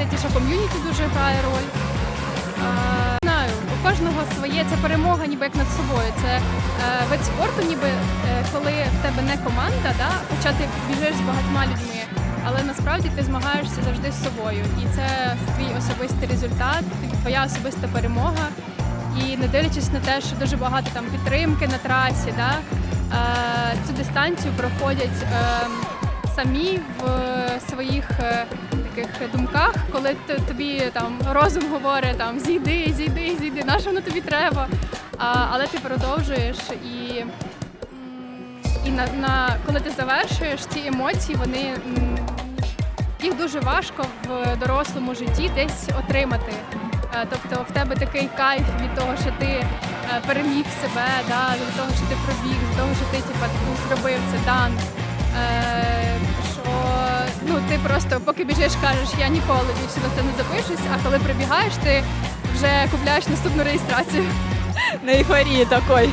здається, що ком'юніті дуже грає роль. Е, не знаю, у кожного своє це перемога, ніби як над собою. Це е, вид спорту, ніби е, коли в тебе не команда, да, хоча ти біжиш з багатьма людьми, але насправді ти змагаєшся завжди з собою. І це твій особистий результат, твоя особиста перемога. І не дивлячись на те, що дуже багато там підтримки на трасі, да, е, цю дистанцію проходять е, самі в своїх е, таких думках, коли тобі там розум говорить там зійди, зійди, зійди, на що воно тобі треба. А, але ти продовжуєш і, і на, на коли ти завершуєш ці емоції, вони їх дуже важко в дорослому житті десь отримати. Е, Тобто в тебе такий кайф від того, що ти е, переміг себе, да, від того, що ти пробіг, від того, що ти типа, ну, зробив це дан. Просто поки біжиш, кажеш, я ніколи більше на це не запишусь, а коли прибігаєш, ти вже купляєш наступну реєстрацію. На ейфорії такої.